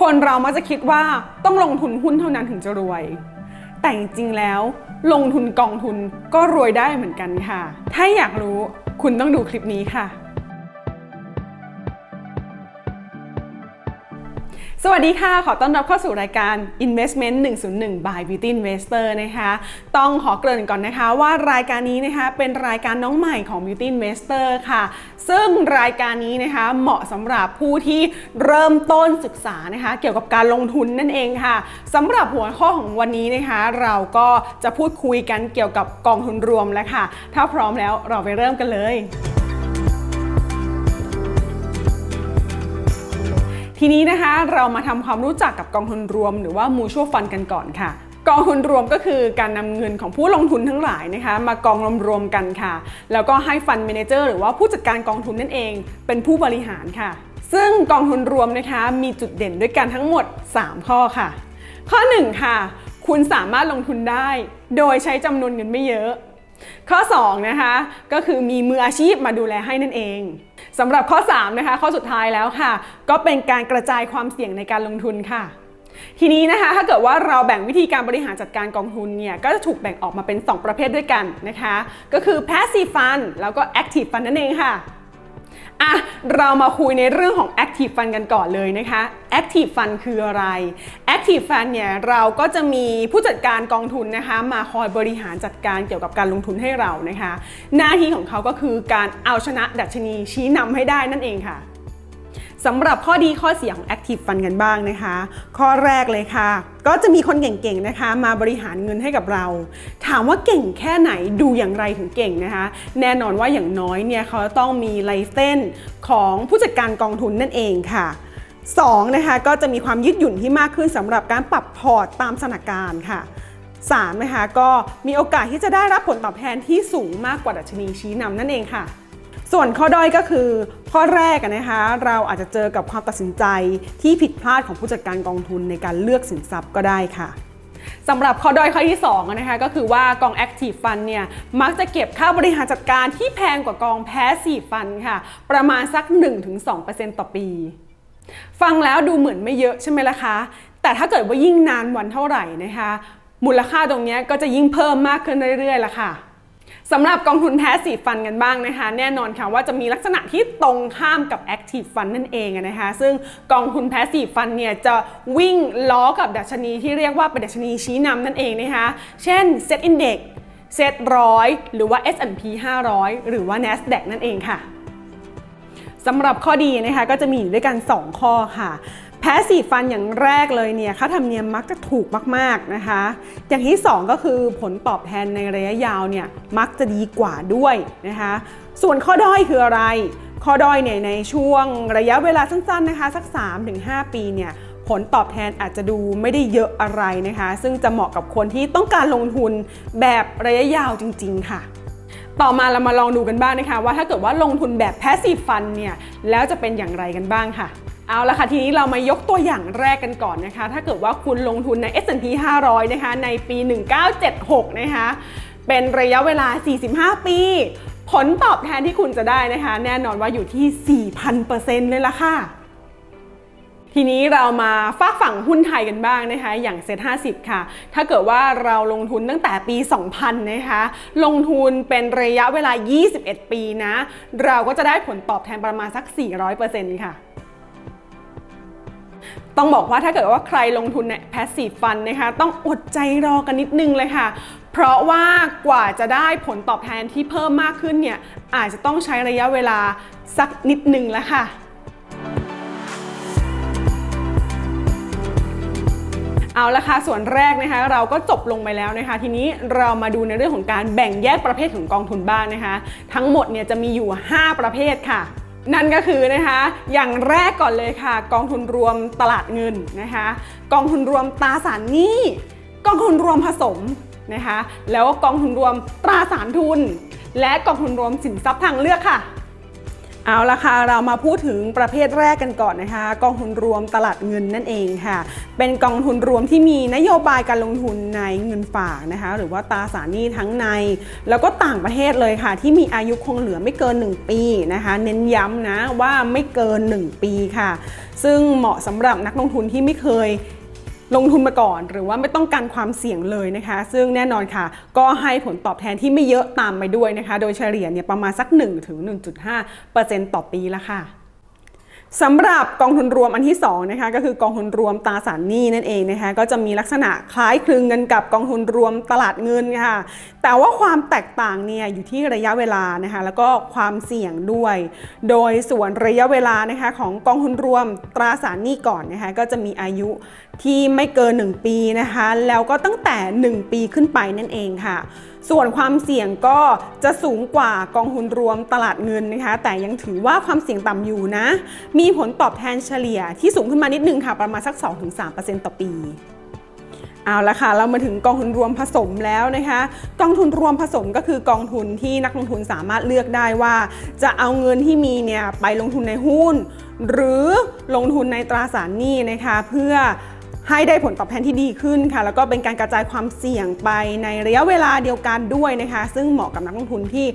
คนเรามักจะคิดว่าต้องลงทุนหุ้นเท่านั้นถึงจะรวย แต่จริงๆแล้ว ลงทุนกองทุนก็รวยได้เหมือนกันค่ะ ถ้าอยากรู้คุณต้องดูคลิปนี้ค่ะ สวัสดีค่ะ ขอต้อนรับเข้าสู่รายการ Investment 101 by Beauty Investor นะคะ ต้องขอเกริ่นก่อนนะคะว่ารายการนี้นะคะเป็นรายการน้องใหม่ของ Beauty Investor ค่ะ ซึ่งรายการนี้นะคะเหมาะสำหรับผู้ที่เริ่มต้นศึกษานะคะ เกี่ยวกับการลงทุนนั่นเองค่ะสำหรับหัวข้อของวันนี้นะคะ เราก็จะพูดคุยกันเกี่ยวกับกองทุนรวมแล้วค่ะ ถ้าพร้อมแล้วเราไปเริ่มกันเลย ทีนี้นะคะเรามาทำความรู้จักกับกองทุนรวม หรือว่า mutual fund กันก่อนค่ะกองทุนรวมก็คือการนำเงินของผู้ลงทุนทั้งหลายนะคะ มากองรวมๆกันค่ะ แล้วก็ให้ฟันเมนเจอร์หรือว่าผู้จัดการกองทุนนั่นเอง เป็นผู้บริหารค่ะ ซึ่งกองทุนรวมนะคะมีจุดเด่นด้วยกันทั้งหมด 3 ข้อค่ะ ข้อ 1 ค่ะ คุณสามารถลงทุนได้ โดยใช้จำนวนเงินไม่เยอะ ข้อ 2 นะคะ ก็คือมีมืออาชีพมาดูแลให้นั่นเอง สำหรับข้อ 3 นะคะ ข้อสุดท้ายแล้วค่ะ ก็เป็นการกระจายความเสี่ยงในการลงทุนค่ะ ทีนี้นะคะถ้าเกิดว่าเราแบ่งวิธีการบริหารจัดการกองทุนเนี่ย ก็จะถูกแบ่งออกมาเป็น 2 ประเภทด้วยกันนะคะ ก็คือ passive fund แล้วก็ active fund นั่นเองค่ะ อะเรามาคุยในเรื่องของ Active Fund กันก่อนเลยนะคะ Active Fund คืออะไร Active Fund เนี่ยเราก็จะมีผู้จัดการกองทุนนะคะ มาคอยบริหารจัดการเกี่ยวกับการลงทุนให้เรานะคะ หน้าที่ของเขาก็คือการเอาชนะดัชนีชี้นำให้ได้นั่นเองค่ะ สำหรับข้อดีข้อเสียของ Active Fund กันบ้างนะคะ ข้อแรกเลยค่ะ ก็จะมีคนเก่งๆนะคะ มาบริหารเงินให้กับเรา ถามว่าเก่งแค่ไหนดูอย่างไรถึงเก่งนะคะ แน่นอนว่าอย่างน้อยเนี่ยเขาต้องมีไลเซนของผู้จัดการกองทุนนั่นเองค่ะ 2. นะคะก็จะมีความยืดหยุ่นที่มากขึ้นสำหรับการปรับพอร์ตตามสถานการณ์ค่ะ 3. นะคะก็มีโอกาสที่จะได้รับผลตอบแทนที่สูงมากกว่าดัชนีชี้นำนั่นเองค่ะ ส่วนข้อด้อยก็คือข้อแรกนะคะเราอาจจะเจอกับความตัดสินใจที่ผิดพลาดของผู้จัดการกองทุนในการเลือกสินทรัพย์ก็ได้ค่ะสำหรับข้อด้อยข้อที่2อะนะคะก็คือว่ากอง Active Fund เนี่ยมักจะเก็บค่าบริหารจัดการที่แพงกว่ากอง Passive Fund ค่ะ ประมาณสัก 1-2%ต่อปี ฟังแล้วดูเหมือนไม่เยอะใช่ไหมล่ะคะ แต่ถ้าเกิดว่ายิ่งนานวันเท่าไหร่นะคะ มูลค่าตรงนี้ก็จะยิ่งเพิ่มมากขึ้นเรื่อยๆล่ะค่ะ สำหรับกองทุนแพสซีฟฟันกันบ้างนะคะ แน่นอนค่ะว่าจะมีลักษณะที่ตรงข้ามกับ Active Fund นั่นเองนะคะ ซึ่งกองทุนแพสซีฟฟันเนี่ยจะวิ่งล้อกับดัชนีที่เรียกว่าเป็นดัชนีชี้นำนั่นเองนะคะ เช่น Set Index Set 100หรือว่า S&P 500 หรือว่า NASDAQ นั่นเองค่ะสำหรับข้อดีนะคะก็จะมีอยู่ด้วยกัน 2 ข้อค่ะ พสซีฟฟันอย่างแรกเลยเนี่ยค่าธรรมเนียมมักจะถูกมากๆนะคะ อย่างที่ 2 ก็คือผลตอบแทนในระยะยาวเนี่ยมักจะดีกว่าด้วยนะคะ ส่วนข้อด้อยคืออะไร ข้อด้อยเนี่ยในช่วงระยะเวลาสั้นๆนะคะ สัก 3-5 ปีเนี่ยผลตอบแทนอาจจะดูไม่ได้เยอะอะไรนะคะ ซึ่งจะเหมาะกับคนที่ต้องการลงทุนแบบระยะยาวจริง ๆ ค่ะ ต่อมาเรามาลองดูกันบ้างนะคะ ว่าถ้าเกิดว่าลงทุนแบบ passive fund เนี่ยแล้วจะเป็นอย่างไรกันบ้างค่ะ เอาละค่ะ ทีนี้เรามายกตัวอย่างแรกกันก่อนนะคะ ถ้าเกิดว่าคุณลงทุนใน S&P 500 นะคะ ในปี 1976 นะคะ เป็นระยะเวลา 45 ปี ผลตอบแทนที่คุณจะได้นะคะ แน่นอนว่าอยู่ที่ 4,000%เลยละค่ะทีนี้เรามาฝากฝั่งหุ้นไทยกันบ้างนะคะ อย่างเซ็ต50ค่ะ ถ้าเกิดว่าเราลงทุนตั้งแต่ปี 2000 นะคะ ลงทุนเป็นระยะเวลา 21 ปีนะ เราก็จะได้ผลตอบแทนประมาณสัก 400%ค่ะ ต้องบอกว่าถ้าเกิดว่าใครลงทุนใน passive fund นะคะ ต้องอดใจรอกันนิดนึงเลยค่ะ เพราะว่ากว่าจะได้ผลตอบแทนที่เพิ่มมากขึ้นเนี่ยอาจจะต้องใช้ระยะเวลาสักนิดนึงแล้วค่ะเอาละค่ะส่วนแรกนะคะเราก็จบลงไปแล้วนะคะ ทีนี้เรามาดูในเรื่องของการแบ่งแยกประเภทของกองทุนบ้างนะคะ ทั้งหมดเนี่ยจะมีอยู่ 5 ประเภทค่ะ นั่นก็คือนะคะ อย่างแรกก่อนเลยค่ะ กองทุนรวมตลาดเงินนะคะ กองทุนรวมตราสารหนี้กองทุนรวมผสมนะคะ แล้วกองทุนรวมตราสารทุน และกองทุนรวมสินทรัพย์ทางเลือกค่ะ เอาละค่ะเรามาพูดถึงประเภทแรกกันก่อนนะคะ กองทุนรวมตลาดเงินนั่นเองค่ะ เป็นกองทุนรวมที่มีนโยบายการลงทุนในเงินฝากนะคะ หรือว่าตราสารหนี้ทั้งใน แล้วก็ต่างประเทศเลยค่ะ ที่มีอายุคงเหลือไม่เกิน 1 ปีนะคะ เน้นย้ำนะว่าไม่เกิน 1 ปีค่ะ ซึ่งเหมาะสำหรับนักลงทุนที่ไม่เคย ลงทุนมาก่อน หรือว่าไม่ต้องการความเสี่ยงเลยนะคะ ซึ่งแน่นอนค่ะ ก็ให้ผลตอบแทนที่ไม่เยอะตามไปด้วยนะคะ โดยเฉลี่ยเนี่ยประมาณสัก 1-1.5%ต่อปีละค่ะสำหรับกองทุนรวมอันที่2นะคะก็คือกองทุนรวมตราสารหนี้นั่นเองนะคะก็จะมีลักษณะคล้ายคลึงกันกับกองทุนรวมตลาดเงินค่ะแต่ว่าความแตกต่างเนี่ยอยู่ที่ระยะเวลานะคะแล้วก็ความเสี่ยงด้วย โดยส่วนระยะเวลานะคะของกองทุนรวมตราสารหนี้ก่อนนะคะก็จะมีอายุ ที่ไม่เกิน 1 ปีนะคะ แล้วก็ตั้งแต่ 1 ปีขึ้นไปนั่นเองค่ะ ส่วนความเสี่ยงก็จะสูงกว่ากองทุนรวมตลาดเงินนะคะ แต่ยังถือว่าความเสี่ยงต่ำอยู่นะ มีผลตอบแทนเฉลี่ยที่สูงขึ้นมานิดนึงค่ะ ประมาณสัก 2-3%ต่อปีเอาละค่ะเรามาถึงกองทุนรวมผสมแล้วนะคะ กองทุนรวมผสมก็คือกองทุนที่นักลงทุนสามารถเลือกได้ว่า จะเอาเงินที่มีเนี่ยไปลงทุนในหุ้น หรือลงทุนในตราสารหนี้นะคะ เพื่อ ให้ได้ผลตอบแทนที่ดีขึ้นค่ะ แล้วก็เป็นการกระจายความเสี่ยงไปในระยะเวลาเดียวกันด้วยนะคะ ซึ่งเหมาะกับนักลงทุนที่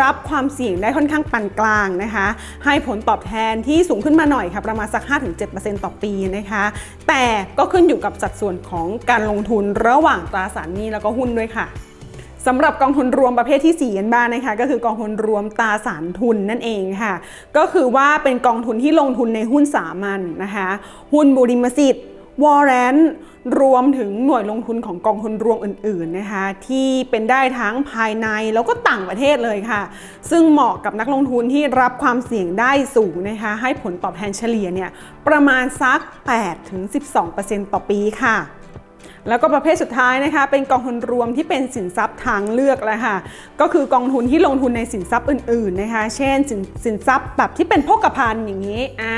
รับความเสี่ยงได้ค่อนข้างปานกลางนะคะ ให้ผลตอบแทนที่สูงขึ้นมาหน่อยค่ะประมาณสัก 5-7%ต่อปีนะคะ แต่ก็ขึ้นอยู่กับสัดส่วนของการลงทุนระหว่างตราสารหนี้แล้วก็หุ้นด้วยค่ะสำหรับกองทุนรวมประเภทที่4กันบ้างนะคะ ก็คือกองทุนรวมตราสารทุนนั่นเองค่ะ ก็คือว่าเป็นกองทุนที่ลงทุนในหุ้นสามัญนะคะ หุ้นบริมสิทธิ์ วอร์เรนรวมถึงหน่วยลงทุนของกองทุนรวมอื่นๆนะคะที่เป็นได้ทั้งภายในแล้วก็ต่างประเทศเลยค่ะ ซึ่งเหมาะกับนักลงทุนที่รับความเสี่ยงได้สูงนะคะให้ผลตอบแทนเฉลี่ยเนี่ยประมาณสัก 8-12%ต่อปีค่ะแล้วก็ประเภทสุดท้ายนะคะ เป็นกองทุนรวมที่เป็นสินทรัพย์ทางเลือกแล้วค่ะ ก็คือกองทุนที่ลงทุนในสินทรัพย์อื่นๆนะคะ เช่นสินสินทรัพย์แบบที่เป็นโภคภัณฑ์อย่างนี้อ่า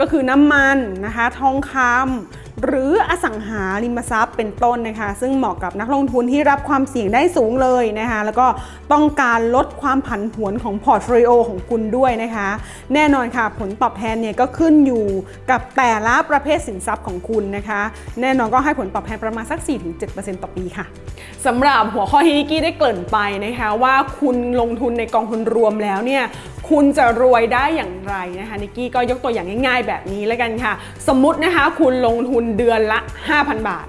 ก็คือน้ำมันนะคะ ทองคำหรืออสังหาริมทรัพย์เป็นต้นนะคะ ซึ่งเหมาะกับนักลงทุนที่รับความเสี่ยงได้สูงเลยนะคะ แล้วก็ต้องการลดความผันผวนของพอร์ตโฟลิโอของคุณด้วยนะคะ แน่นอนค่ะผลตอบแทนเนี่ยก็ขึ้นอยู่กับแต่ละประเภทสินทรัพย์ของคุณนะคะ แน่นอนก็ให้ผลตอบแทนประมาณสัก 4-7%ต่อปีค่ะสำหรับหัวข้อที่นิกี้ได้เกริ่นไปนะคะว่าคุณลงทุนในกองทุนรวมแล้วเนี่ย คุณจะรวยได้อย่างไรนะคะนิกกี้ก็ยกตัวอย่างง่ายๆแบบนี้แล้วกันค่ะ สมมุตินะคะคุณลงทุนเดือนละ 5,000 บาท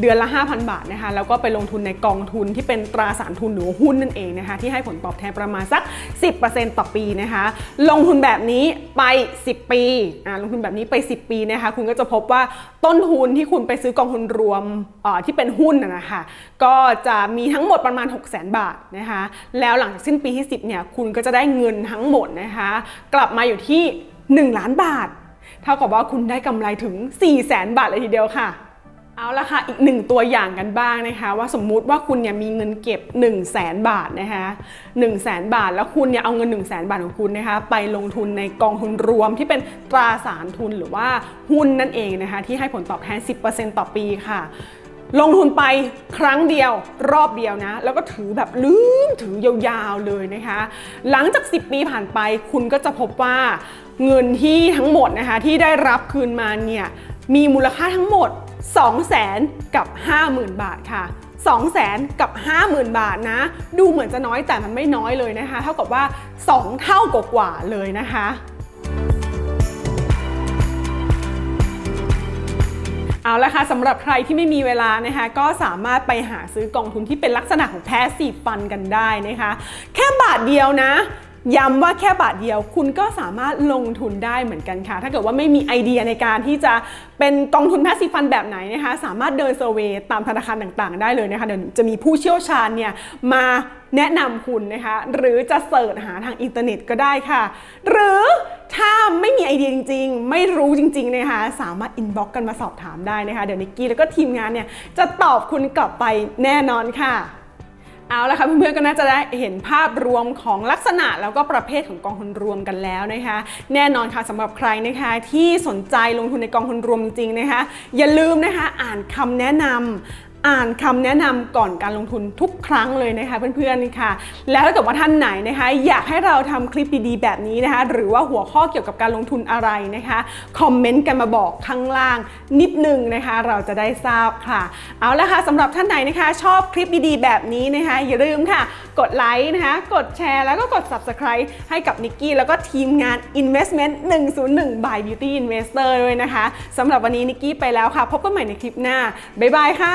เดือนละ 5,000 บาทนะคะแล้วก็ไปลงทุนในกองทุนที่เป็นตราสารทุนหรือหุ้นนั่นเองนะคะที่ให้ผลตอบแทนประมาณสัก 10%ต่อปีนะคะลงทุนแบบนี้ไป 10 ปีอ่าลงทุนแบบนี้ไป 10 ปีนะคะคุณก็จะพบว่าต้นทุนที่คุณไปซื้อกองทุนรวมที่เป็นหุ้นนะนะคะก็จะมีทั้งหมดประมาณ 6 0 0 0 0 0 บาทนะคะแล้วหลังจากสิ้นปีที่ 10เนี่ยคุณก็จะได้เงินทั้งหมดนะคะกลับมาอยู่ที่ 1 ล้านบาท เท่ากับว่าคุณได้กำไรถึง 4 0 0 0 0 0 บาทเลยทีเดียวค่ะ เอาละค่ะ อีกหนึ่งตัวอย่างกันบ้างนะคะ ว่าสมมุติว่าคุณเนี่ยมีเงินเก็บ 1 0 0 0 0แสนบาทนะคะ1 0 0 0 0แสนบาท แล้วคุณเนี่ยเอาเงิน 1 0 0 0 0แสนบาทของคุณนะคะ ไปลงทุนในกองทุนรวมที่เป็นตราสารทุนหรือว่าหุ้นนั่นเองนะคะ ที่ให้ผลตอบแทน 10%ต่อปีค่ะ ลงทุนไปครั้งเดียวรอบเดียวนะ แล้วก็ถือแบบลืมถือยาวๆเลยนะคะ หลังจาก 10 ปีผ่านไปคุณก็จะพบว่าเงินที่ทั้งหมดนะคะที่ได้รับคืนมาเนี่ย มีมูลค่าทั้งหมด 2 0 0แสนกับ 50,000 บาทค่ะ2 0 0แสนกับ 50,000 บาทนะ ดูเหมือนจะน้อยแต่มันไม่น้อยเลยนะคะ เท่ากับว่า 2 เท่ากว่าเลยนะคะเอาละค่ะสำหรับใครที่ไม่มีเวลานะคะก็สามารถไปหาซื้อกองทุนที่เป็นลักษณะของแพสซีฟฟันกันได้นะคะ แค่บาทเดียวนะ ย้ำว่าแค่บาทเดียวคุณก็สามารถลงทุนได้เหมือนกันค่ะ ถ้าเกิดว่าไม่มีไอเดียในการที่จะเป็นกองทุนแพสซีฟฟันแบบไหนนะคะ สามารถเดินเซอร์เวยตามธนาคารต่างๆ ได้เลยนะคะเดี๋ยวจะมีผู้เชี่ยวชาญเนี่ยมาแนะนำคุณนะคะ หรือจะเสิร์ชหาทางอินเทอร์เน็ตก็ได้ค่ะ หรือถ้าไม่มีไอเดียจริง ๆ ไม่รู้จริง ๆ นะคะ สามารถอินบ็อกกันมาสอบถามได้นะคะ เดี๋ยวนิกกี้แล้วก็ทีมงานเนี่ยจะตอบคุณกลับไปแน่นอนค่ะ เอาละค่ะเพื่อนๆก็น่าจะได้เห็นภาพรวมของลักษณะแล้วก็ประเภทของกองทุนรวมกันแล้วนะคะ แน่นอนค่ะสำหรับใครนะคะที่สนใจลงทุนในกองทุนรวมจริงๆนะคะ อย่าลืมนะคะอ่านคำแนะนำ อ่านคำแนะนำก่อนการลงทุนทุกครั้งเลยนะคะเพื่อนๆค่ะ แล้วถ้าเกิดว่าท่านไหนนะคะ อยากให้เราทำคลิปดีๆ แบบนี้นะคะ หรือว่าหัวข้อเกี่ยวกับการลงทุนอะไรนะคะคอมเมนต์กันมาบอกข้างล่างนิดนึงนะคะ เราจะได้ทราบค่ะ เอาละค่ะสำหรับท่านไหนนะคะ ชอบคลิปดีๆ แบบนี้นะคะ อย่าลืมค่ะ กดไลค์นะคะ กดแชร์แล้วก็กด subscribe ให้กับนิกกี้แล้วก็ทีมงาน Investment 101 by Beauty Investor ด้วยนะคะสำหรับวันนี้นิกกี้ไปแล้วค่ะ พบกันใหม่ในคลิปหน้าบ๊ายบายค่ะ